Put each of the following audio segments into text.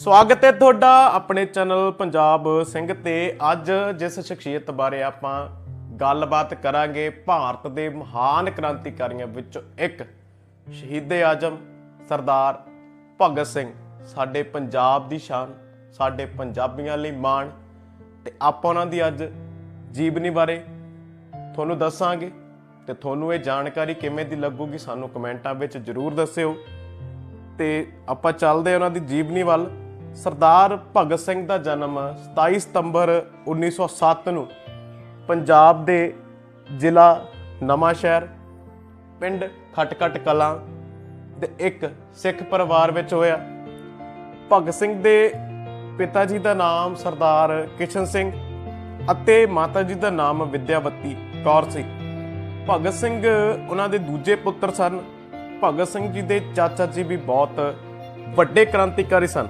ਸਵਾਗਤ ਹੈ ਤੁਹਾਡਾ ਆਪਣੇ ਚੈਨਲ ਪੰਜਾਬ ਸਿੰਘ ਤੇ ਅੱਜ ਜਿਸ ਸ਼ਖਸੀਅਤ ਬਾਰੇ ਆਪਾਂ ਗੱਲਬਾਤ ਕਰਾਂਗੇ, ਭਾਰਤ ਦੇ ਮਹਾਨ ਕ੍ਰਾਂਤੀਕਾਰੀਆਂ ਵਿੱਚੋਂ ਇੱਕ ਸ਼ਹੀਦੇ ਆਜਮ ਸਰਦਾਰ ਭਗਤ ਸਿੰਘ। ਸਾਡੇ ਪੰਜਾਬ ਦੀ ਸ਼ਾਨ, ਸਾਡੇ ਪੰਜਾਬੀਆਂ ਲਈ ਮਾਣ ਤੇ ਆਪਾਂ ਉਹਨਾਂ ਦੀ ਅੱਜ ਜੀਵਨੀ ਬਾਰੇ ਤੁਹਾਨੂੰ ਦੱਸਾਂਗੇ ਤੇ ਤੁਹਾਨੂੰ ਇਹ ਜਾਣਕਾਰੀ ਕਿਵੇਂ ਦੀ ਲੱਗੂਗੀ ਸਾਨੂੰ ਕਮੈਂਟਾਂ ਵਿੱਚ ਜਰੂਰ ਦੱਸਿਓ ਤੇ ਆਪਾਂ ਚੱਲਦੇ ਹਾਂ ਉਹਨਾਂ ਦੀ ਜੀਵਨੀ ਵੱਲ। ਸਰਦਾਰ ਭਗਤ ਸਿੰਘ ਦਾ ਜਨਮ 27 ਸਤੰਬਰ 1907 ਨੂੰ ਪੰਜਾਬ ਦੇ ਜ਼ਿਲ੍ਹਾ ਨਵਾਂ ਸ਼ਹਿਰ ਪਿੰਡ ਖਟਕਟ ਕਲਾਂ ਦੇ ਇੱਕ ਸਿੱਖ ਪਰਿਵਾਰ ਵਿੱਚ ਹੋਇਆ। ਭਗਤ ਸਿੰਘ ਦੇ ਪਿਤਾ ਜੀ ਦਾ ਨਾਮ ਸਰਦਾਰ ਕਿਸ਼ਨ ਸਿੰਘ ਅਤੇ ਮਾਤਾ ਜੀ ਦਾ ਨਾਮ ਵਿਦਿਆਵਤੀ ਕੌਰ ਸੀ। ਭਗਤ ਸਿੰਘ ਉਹਨਾਂ ਦੇ ਦੂਜੇ ਪੁੱਤਰ ਸਨ। ਭਗਤ ਸਿੰਘ ਜੀ ਦੇ ਚਾਚਾ ਜੀ ਵੀ ਬਹੁਤ ਵੱਡੇ ਕ੍ਰਾਂਤੀਕਾਰੀ ਸਨ।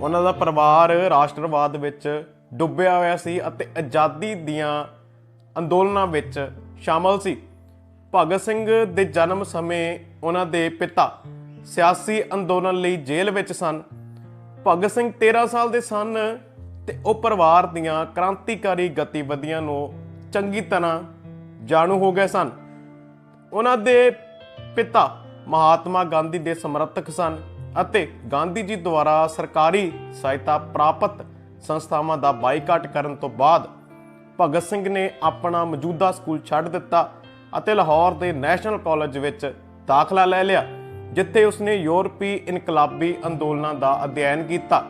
ਉਹਨਾਂ ਦਾ ਪਰਿਵਾਰ ਰਾਸ਼ਟਰਵਾਦ ਵਿੱਚ ਡੁੱਬਿਆ ਹੋਇਆ ਸੀ ਅਤੇ ਆਜ਼ਾਦੀ ਦੀਆਂ ਅੰਦੋਲਨਾਂ ਵਿੱਚ ਸ਼ਾਮਲ ਸੀ। ਭਗਤ ਸਿੰਘ ਦੇ ਜਨਮ ਸਮੇਂ ਉਹਨਾਂ ਦੇ ਪਿਤਾ ਸਿਆਸੀ ਅੰਦੋਲਨ ਲਈ ਜੇਲ੍ਹ ਵਿੱਚ ਸਨ। ਭਗਤ ਸਿੰਘ 13 ਸਾਲ ਦੇ ਸਨ ਤੇ ਉਹ ਪਰਿਵਾਰ ਦੀਆਂ ਕ੍ਰਾਂਤੀਕਾਰੀ ਗਤੀਵਿਧੀਆਂ ਨੂੰ ਚੰਗੀ ਤਰ੍ਹਾਂ ਜਾਣੂ ਹੋ ਗਏ ਸਨ। ਉਹਨਾਂ ਦੇ ਪਿਤਾ ਮਹਾਤਮਾ ਗਾਂਧੀ ਦੇ ਸਮਰਥਕ ਸਨ। ਅਤੇ ਗਾਂਧੀ ਜੀ ਦੁਆਰਾ ਸਰਕਾਰੀ ਸਹਾਇਤਾ ਪ੍ਰਾਪਤ ਸੰਸਥਾਵਾਂ ਦਾ ਬਾਈਕਾਟ ਕਰਨ ਤੋਂ ਬਾਅਦ ਭਗਤ ਸਿੰਘ ਨੇ ਆਪਣਾ ਮੌਜੂਦਾ ਸਕੂਲ ਛੱਡ ਦਿੱਤਾ ਅਤੇ ਲਾਹੌਰ ਦੇ ਨੈਸ਼ਨਲ ਕਾਲਜ ਵਿੱਚ ਦਾਖਲਾ ਲੈ ਲਿਆ, ਜਿੱਥੇ ਉਸਨੇ ਯੂਰਪੀ ਇਨਕਲਾਬੀ ਅੰਦੋਲਨਾਂ ਦਾ ਅਧਿਐਨ ਕੀਤਾ।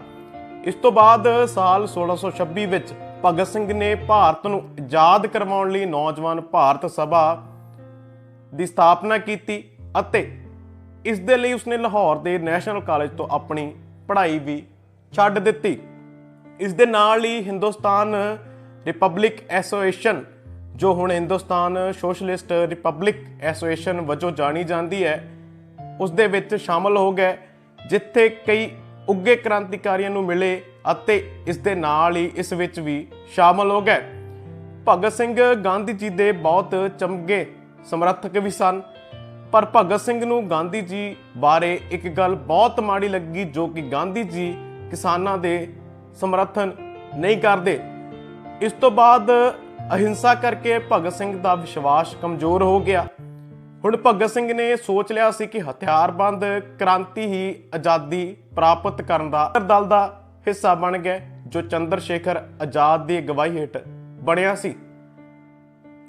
ਇਸ ਤੋਂ ਬਾਅਦ ਸਾਲ 1626 ਵਿੱਚ ਭਗਤ ਸਿੰਘ ਨੇ ਭਾਰਤ ਨੂੰ ਆਜ਼ਾਦ ਕਰਵਾਉਣ ਲਈ ਨੌਜਵਾਨ ਭਾਰਤ ਸਭਾ ਦੀ ਸਥਾਪਨਾ ਕੀਤੀ ਅਤੇ ਇਸ ਦੇ ਲਈ ਉਸਨੇ ਲਾਹੌਰ ਦੇ ਨੈਸ਼ਨਲ ਕਾਲਜ ਤੋਂ ਆਪਣੀ ਪੜ੍ਹਾਈ ਵੀ ਛੱਡ ਦਿੱਤੀ। ਇਸ ਦੇ ਨਾਲ ਹੀ ਹਿੰਦੁਸਤਾਨ ਰਿਪਬਲਿਕ ਐਸੋਸੀਏਸ਼ਨ, ਜੋ ਹੁਣ ਹਿੰਦੁਸਤਾਨ ਸੋਸ਼ਲਿਸਟ ਰਿਪਬਲਿਕ ਐਸੋਸੀਏਸ਼ਨ ਵਜੋਂ ਜਾਣੀ ਜਾਂਦੀ ਹੈ, ਉਸ ਦੇ ਵਿੱਚ ਸ਼ਾਮਲ ਹੋ ਗਏ, ਜਿੱਥੇ ਕਈ ਉੱਗੇ ਕ੍ਰਾਂਤੀਕਾਰੀਆਂ ਨੂੰ ਮਿਲੇ ਅਤੇ ਇਸ ਦੇ ਨਾਲ ਹੀ ਇਸ ਵਿੱਚ ਵੀ ਸ਼ਾਮਲ ਹੋ ਗਏ। ਭਗਤ ਸਿੰਘ ਗਾਂਧੀ ਜੀ ਦੇ ਬਹੁਤ ਚਮਗੇ ਸਮਰਥਕ ਵੀ ਸਨ। ਪਰ ਭਗਤ ਸਿੰਘ ਨੂੰ ਗਾਂਧੀ ਜੀ ਬਾਰੇ ਇੱਕ ਗੱਲ ਬਹੁਤ ਮਾੜੀ ਲੱਗੀ ਜੋ ਕਿ ਗਾਂਧੀ ਜੀ ਕਿਸਾਨਾਂ ਦੇ ਸਮਰਥਨ ਨਹੀਂ ਕਰਦੇ। ਇਸ ਤੋਂ ਬਾਅਦ ਅਹਿੰਸਾ ਕਰਕੇ ਭਗਤ ਸਿੰਘ ਦਾ ਵਿਸ਼ਵਾਸ ਕਮਜ਼ੋਰ ਹੋ ਗਿਆ। ਹੁਣ ਭਗਤ ਸਿੰਘ ਨੇ ਸੋਚ ਲਿਆ ਸੀ ਕਿ ਹਥਿਆਰਬੰਦ ਕ੍ਰਾਂਤੀ ਹੀ ਆਜ਼ਾਦੀ ਪ੍ਰਾਪਤ ਕਰਨ ਦਾ ਦਲ ਦਾ ਹਿੱਸਾ ਬਣ ਗਿਆ, ਜੋ ਚੰਦਰ ਸ਼ੇਖਰ ਆਜ਼ਾਦ ਦੀ ਅਗਵਾਈ ਹੇਠ ਬਣਿਆ ਸੀ।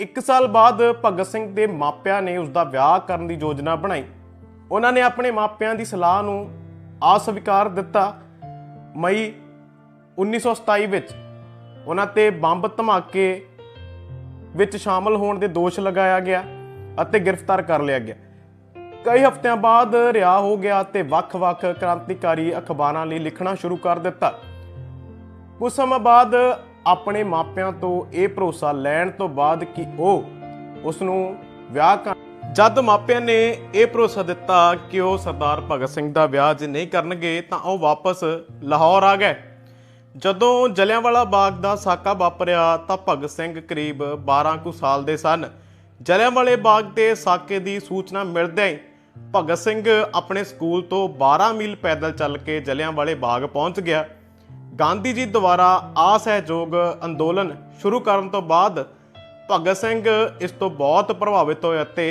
ਇੱਕ ਸਾਲ ਬਾਅਦ ਭਗਤ ਸਿੰਘ ਦੇ ਮਾਪਿਆਂ ਨੇ ਉਸ ਦਾ ਵਿਆਹ ਕਰਨ ਦੀ ਯੋਜਨਾ ਬਣਾਈ। ਉਹਨਾਂ ਨੇ ਆਪਣੇ ਮਾਪਿਆਂ ਦੀ ਸਲਾਹ ਨੂੰ ਅਸਵੀਕਾਰ ਦਿੱਤਾ। ਮਈ 1927 ਵਿੱਚ ਉਹਨਾਂ ਤੇ ਬੰਬ ਧਮਾਕੇ ਵਿੱਚ ਸ਼ਾਮਲ ਹੋਣ ਦੇ ਦੋਸ਼ ਲਗਾਇਆ ਗਿਆ ਅਤੇ ਗ੍ਰਿਫਤਾਰ ਕਰ ਲਿਆ ਗਿਆ। ਕਈ ਹਫ਼ਤਿਆਂ ਬਾਅਦ ਰਿਹਾ ਹੋ ਗਿਆ ਤੇ ਵੱਖ-ਵੱਖ ਕ੍ਰਾਂਤੀਕਾਰੀ ਅਖਬਾਰਾਂ ਲਈ ਲਿਖਣਾ ਸ਼ੁਰੂ ਕਰ ਦਿੱਤਾ। ਕੁਝ ਸਮਾਂ ਬਾਅਦ ਆਪਣੇ ਮਾਪਿਆਂ ਤੋਂ ਇਹ ਭਰੋਸਾ ਲੈਣ ਤੋਂ ਬਾਅਦ ਕਿ ਉਹ ਉਸ ਨੂੰ ਵਿਆਹ ਕਰ ਜਦ ਮਾਪਿਆਂ ਨੇ ਇਹ ਭਰੋਸਾ ਦਿੱਤਾ ਕਿ ਉਹ ਸਰਦਾਰ ਭਗਤ ਸਿੰਘ ਦਾ ਵਿਆਹ ਜੇ ਨਹੀਂ ਕਰਨਗੇ, ਤਾਂ ਉਹ ਵਾਪਸ ਲਾਹੌਰ ਆ ਗਏ। ਜਦੋਂ ਜਲਿਆਂਵਾਲਾ ਬਾਗ ਦਾ ਸਾਕਾ ਵਾਪਰਿਆ, ਤਾਂ ਭਗਤ ਸਿੰਘ ਕਰੀਬ 12 ਕੁ ਸਾਲ ਦੇ ਸਨ। ਜਲਿਆਂਵਾਲੇ ਬਾਗ ਦੇ ਸਾਕੇ ਦੀ ਸੂਚਨਾ ਮਿਲਦਿਆਂ ਹੀ ਭਗਤ ਸਿੰਘ ਆਪਣੇ ਸਕੂਲ ਤੋਂ 12 ਮੀਲ ਪੈਦਲ ਚੱਲ ਕੇ ਜਲਿਆਂਵਾਲੇ ਬਾਗ ਪਹੁੰਚ ਗਿਆ। ਗਾਂਧੀ ਜੀ ਦੁਆਰਾ ਅਸਹਿਯੋਗ ਅੰਦੋਲਨ ਸ਼ੁਰੂ ਕਰਨ ਤੋਂ ਬਾਅਦ ਭਗਤ ਸਿੰਘ ਇਸ ਤੋਂ ਬਹੁਤ ਪ੍ਰਭਾਵਿਤ ਹੋਏ ਅਤੇ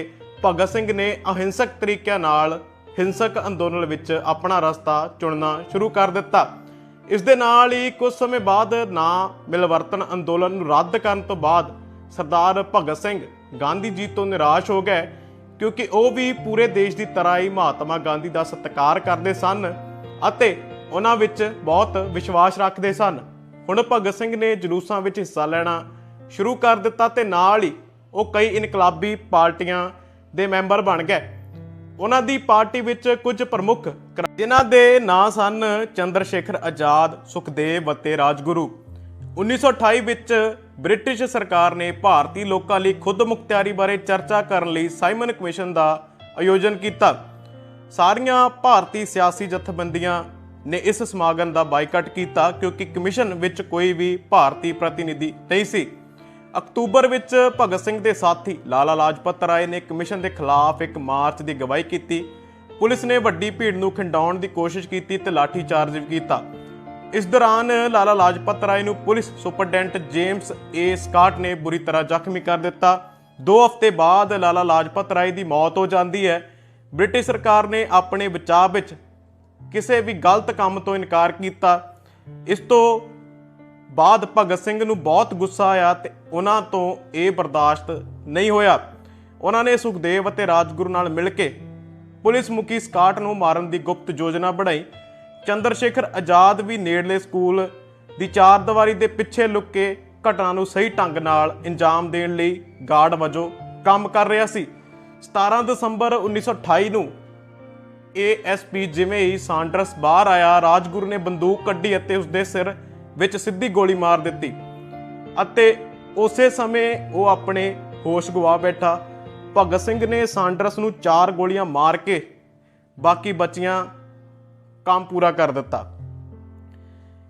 ਭਗਤ ਸਿੰਘ ਨੇ ਅਹਿੰਸਕ ਤਰੀਕਿਆਂ ਨਾਲ ਹਿੰਸਕ ਅੰਦੋਲਨ ਵਿੱਚ ਆਪਣਾ ਰਸਤਾ ਚੁਣਨਾ ਸ਼ੁਰੂ ਕਰ ਦਿੱਤਾ। ਇਸ ਦੇ ਨਾਲ ਹੀ ਕੁਝ ਸਮੇਂ ਬਾਅਦ ਨਾ ਮਿਲਵਰਤਨ ਅੰਦੋਲਨ ਨੂੰ ਰੱਦ ਕਰਨ ਤੋਂ ਬਾਅਦ ਸਰਦਾਰ ਭਗਤ ਸਿੰਘ ਗਾਂਧੀ ਜੀ ਤੋਂ ਨਿਰਾਸ਼ ਹੋ ਗਏ ਕਿਉਂਕਿ ਉਹ ਵੀ ਪੂਰੇ ਦੇਸ਼ ਦੀ ਤਰ੍ਹਾਂ ਹੀ ਮਹਾਤਮਾ ਗਾਂਧੀ ਦਾ ਸਤਿਕਾਰ ਕਰਦੇ ਸਨ ਅਤੇ ਉਹਨਾਂ ਵਿੱਚ ਬਹੁਤ ਵਿਸ਼ਵਾਸ ਰੱਖਦੇ ਸਨ। ਹੁਣ ਭਗਤ ਸਿੰਘ ਨੇ ਜਲੂਸਾਂ ਵਿੱਚ ਹਿੱਸਾ ਲੈਣਾ ਸ਼ੁਰੂ ਕਰ ਦਿੱਤਾ ਤੇ ਨਾਲ ਹੀ ਉਹ ਕਈ ਇਨਕਲਾਬੀ ਪਾਰਟੀਆਂ ਦੇ ਮੈਂਬਰ ਬਣ ਗਏ। ਉਹਨਾਂ ਦੀ ਪਾਰਟੀ ਵਿੱਚ ਕੁਝ ਪ੍ਰਮੁੱਖ ਜਿਨ੍ਹਾਂ ਦੇ ਨਾਂ ਸਨ ਚੰਦਰ ਸ਼ੇਖਰ ਆਜ਼ਾਦ, ਸੁਖਦੇਵ ਅਤੇ ਰਾਜਗੁਰੂ। 1928 ਵਿੱਚ ਬ੍ਰਿਟਿਸ਼ ਸਰਕਾਰ ਨੇ ਭਾਰਤੀ ਲੋਕਾਂ ਲਈ ਖੁਦ ਮੁਖਤਿਆਰੀ ਬਾਰੇ ਚਰਚਾ ਕਰਨ ਲਈ ਸਾਈਮਨ ਕਮਿਸ਼ਨ ਦਾ ਆਯੋਜਨ ਕੀਤਾ। ਸਾਰੀਆਂ ਭਾਰਤੀ ਸਿਆਸੀ ਜਥੇਬੰਦੀਆਂ ਨੇ ਇਸ ਸਮਾਗਮ ਦਾ ਬਾਈਕਾਟ ਕੀਤਾ ਕਿਉਂਕਿ ਕਮਿਸ਼ਨ ਵਿੱਚ ਕੋਈ ਵੀ ਭਾਰਤੀ ਪ੍ਰਤੀਨਿਧੀ ਨਹੀਂ ਸੀ। ਅਕਤੂਬਰ ਵਿੱਚ ਭਗਤ ਸਿੰਘ ਦੇ ਸਾਥੀ ਲਾਲਾ ਲਾਜਪਤ ਰਾਏ ਨੇ ਕਮਿਸ਼ਨ ਦੇ ਖਿਲਾਫ ਇੱਕ ਮਾਰਚ ਦੀ ਗਵਾਹੀ ਕੀਤੀ। ਪੁਲਿਸ ਨੇ ਵੱਡੀ ਭੀੜ ਨੂੰ ਖਿੰਡਾਉਣ ਦੀ ਕੋਸ਼ਿਸ਼ ਕੀਤੀ ਤੇ ਲਾਠੀ ਚਾਰਜ ਵੀ ਕੀਤਾ। ਇਸ ਦੌਰਾਨ ਲਾਲਾ ਲਾਜਪਤ ਰਾਏ ਨੂੰ police superintendent James A Scott ਨੇ ਬੁਰੀ ਤਰ੍ਹਾਂ ਜ਼ਖਮੀ ਕਰ ਦਿੱਤਾ। 2 ਹਫ਼ਤੇ ਬਾਅਦ ਲਾਲਾ ਲਾਜਪਤ ਰਾਏ ਦੀ ਮੌਤ ਹੋ ਜਾਂਦੀ ਹੈ। ਬ੍ਰਿਟਿਸ਼ ਸਰਕਾਰ ਨੇ ਆਪਣੇ ਬਚਾਅ ਵਿੱਚ ਕਿਸੇ ਵੀ ਗਲਤ ਕੰਮ ਤੋਂ ਇਨਕਾਰ ਕੀਤਾ। ਇਸ ਤੋਂ ਬਾਅਦ ਭਗਤ ਸਿੰਘ ਨੂੰ ਬਹੁਤ ਗੁੱਸਾ ਆਇਆ ਤੇ ਉਹਨਾਂ ਤੋਂ ਇਹ ਬਰਦਾਸ਼ਤ ਨਹੀਂ ਹੋਇਆ। ਉਹਨਾਂ ਨੇ ਸੁਖਦੇਵ ਅਤੇ ਰਾਜਗੁਰੂ ਨਾਲ ਮਿਲ ਕੇ ਪੁਲਿਸ ਮੁਖੀ ਸਕਾਟ ਨੂੰ ਮਾਰਨ ਦੀ ਗੁਪਤ ਯੋਜਨਾ ਬਣਾਈ। ਚੰਦਰ ਸ਼ੇਖਰ ਆਜ਼ਾਦ ਵੀ ਨੇੜਲੇ ਸਕੂਲ ਦੀ ਚਾਰ ਦੀਵਾਰੀ ਦੇ ਪਿੱਛੇ ਲੁੱਕ ਕੇ ਘਟਨਾ ਨੂੰ ਸਹੀ ਢੰਗ ਨਾਲ ਇੰਜਾਮ ਦੇਣ ਲਈ ਗਾਰਡ ਵਜੋਂ ਕੰਮ ਕਰ ਰਿਹਾ ਸੀ। 17 ਦਸੰਬਰ 1928 ਨੂੰ ਏਐਸਪੀ ਜਿਵੇਂ ਹੀ ਸਾਂਡਰਸ ਬਾਹਰ ਆਇਆ, ਰਾਜਗੁਰੂ ਨੇ ਬੰਦੂਕ ਕੱਢੀ ਅਤੇ ਉਸਦੇ ਸਿਰ ਵਿੱਚ ਸਿੱਧੀ ਗੋਲੀ ਮਾਰ ਦਿੱਤੀ ਅਤੇ ਉਸੇ ਸਮੇਂ ਉਹ ਆਪਣੇ ਹੋਸ਼ ਗਵਾ ਬੈਠਾ। ਭਗਤ ਸਿੰਘ ਨੇ ਸਾਂਡਰਸ ਨੂੰ ਚਾਰ ਗੋਲੀਆਂ ਮਾਰ ਕੇ ਬਾਕੀ ਬੱਚੀਆਂ ਕੰਮ ਪੂਰਾ ਕਰ ਦਿੱਤਾ।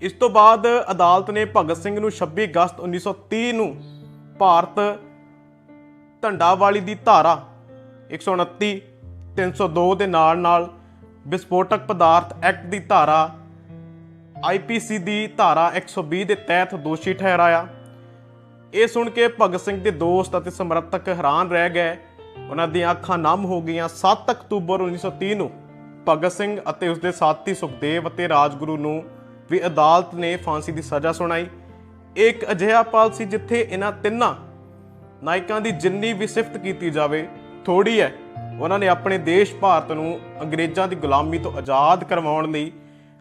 ਇਸ ਤੋਂ ਬਾਅਦ ਅਦਾਲਤ ਨੇ ਭਗਤ ਸਿੰਘ ਨੂੰ 26 ਅਗਸਤ 1930 ਨੂੰ ਭਾਰਤ ਢੰਡਾਵਾਲੀ ਦੀ ਧਾਰਾ 129 302 ਦੇ ਨਾਲ ਨਾਲ ਵਿਸਫੋਟਕ ਪਦਾਰਥ ਐਕਟ ਦੀ ਧਾਰਾ ਆਈਪੀਸੀ ਦੀ ਧਾਰਾ 120 ਦੇ ਤਹਿਤ ਦੋਸ਼ੀ ਠਹਿਰਾਇਆ। ਇਹ ਸੁਣ ਕੇ ਭਗਤ ਸਿੰਘ ਦੇ ਦੋਸਤ ਅਤੇ ਸਮਰਥਕ ਹੈਰਾਨ ਰਹਿ ਗਏ। ਉਹਨਾਂ ਦੀਆਂ ਅੱਖਾਂ ਨਮ ਹੋ ਗਈਆਂ। 7 ਅਕਤੂਬਰ 1930 ਨੂੰ ਭਗਤ ਸਿੰਘ ਅਤੇ ਉਸਦੇ ਸਾਥੀ ਸੁਖਦੇਵ ਅਤੇ ਰਾਜਗੁਰੂ ਨੂੰ ਵੀ ਅਦਾਲਤ ਨੇ ਫਾਂਸੀ ਦੀ ਸਜ਼ਾ ਸੁਣਾਈ। ਇਹ ਇੱਕ ਅਜਿਹਾ ਪਾਲ ਸੀ ਜਿੱਥੇ ਇਹਨਾਂ ਤਿੰਨਾਂ ਨਾਇਕਾਂ ਦੀ ਜਿੰਨੀ ਵੀ ਸਿਫਤ ਕੀਤੀ ਜਾਵੇ ਥੋੜੀ ਹੈ। ਉਹਨਾਂ ਨੇ ਆਪਣੇ ਦੇਸ਼ ਭਾਰਤ ਨੂੰ ਅੰਗਰੇਜ਼ਾਂ ਦੀ ਗੁਲਾਮੀ ਤੋਂ ਆਜ਼ਾਦ ਕਰਵਾਉਣ ਲਈ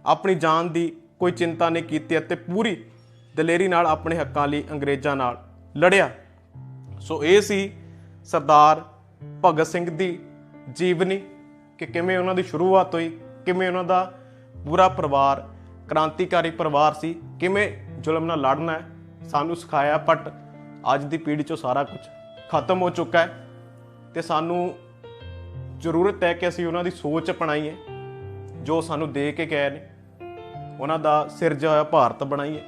ਆਪਣੀ ਜਾਨ ਦੀ ਕੋਈ ਚਿੰਤਾ ਨਹੀਂ ਕੀਤੀ ਅਤੇ ਪੂਰੀ ਦਲੇਰੀ ਨਾਲ ਆਪਣੇ ਹੱਕਾਂ ਲਈ ਅੰਗਰੇਜ਼ਾਂ ਨਾਲ ਲੜਿਆ। ਸੋ ਇਹ ਸੀ ਸਰਦਾਰ ਭਗਤ ਸਿੰਘ ਦੀ ਜੀਵਨੀ ਕਿ ਕਿਵੇਂ ਉਹਨਾਂ ਦੀ ਸ਼ੁਰੂਆਤ ਹੋਈ, ਕਿਵੇਂ ਉਹਨਾਂ ਦਾ ਪੂਰਾ ਪਰਿਵਾਰ, ਕ੍ਰਾਂਤੀਕਾਰੀ ਪਰਿਵਾਰ ਸੀ, ਕਿਵੇਂ ਜ਼ੁਲਮ ਨਾਲ ਲੜਨਾ ਹੈ, ਸਾਨੂੰ ਸਿਖਾਇਆ ਬਟ ਅੱਜ ਦੀ ਪੀੜ੍ਹੀ 'ਚੋਂ ਸਾਰਾ ਕੁਝ ਖਤਮ ਹੋ ਚੁੱਕਾ ਹੈ ਤੇ ਸਾਨੂੰ ਜ਼ਰੂਰਤ ਹੈ ਕਿ ਅਸੀਂ ਉਹਨਾਂ ਦੀ ਸੋਚ ਅਪਣਾਈਏ ਜੋ ਸਾਨੂੰ ਦੇ ਕੇ ਗਏ ਨੇ। ਉਹਨਾਂ ਦਾ ਸਿਰਜਿਆ ਹੋਇਆ ਭਾਰਤ ਬਣਾਈਏ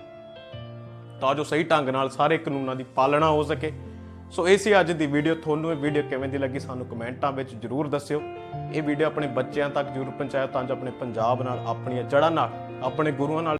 ਤਾਂ ਜੋ ਸਹੀ ਢੰਗ ਨਾਲ ਸਾਰੇ ਕਾਨੂੰਨਾਂ ਦੀ ਪਾਲਣਾ ਹੋ ਸਕੇ। ਸੋ ਇਹ ਸੀ ਅੱਜ ਦੀ ਵੀਡੀਓ। ਤੁਹਾਨੂੰ ਇਹ ਵੀਡੀਓ ਕਿਵੇਂ ਦੀ ਲੱਗੀ ਸਾਨੂੰ ਕਮੈਂਟਾਂ ਵਿੱਚ ਜਰੂਰ ਦੱਸਿਓ। ਇਹ ਵੀਡੀਓ ਆਪਣੇ ਬੱਚਿਆਂ ਤੱਕ ਜਰੂਰ ਪਹੁੰਚਾਇਓ ਤਾਂ ਜੋ ਆਪਣੇ ਪੰਜਾਬ ਨਾਲ, ਆਪਣੀਆਂ ਜੜ੍ਹਾਂ ਨਾਲ, ਆਪਣੇ ਗੁਰੂਆਂ ਨਾਲ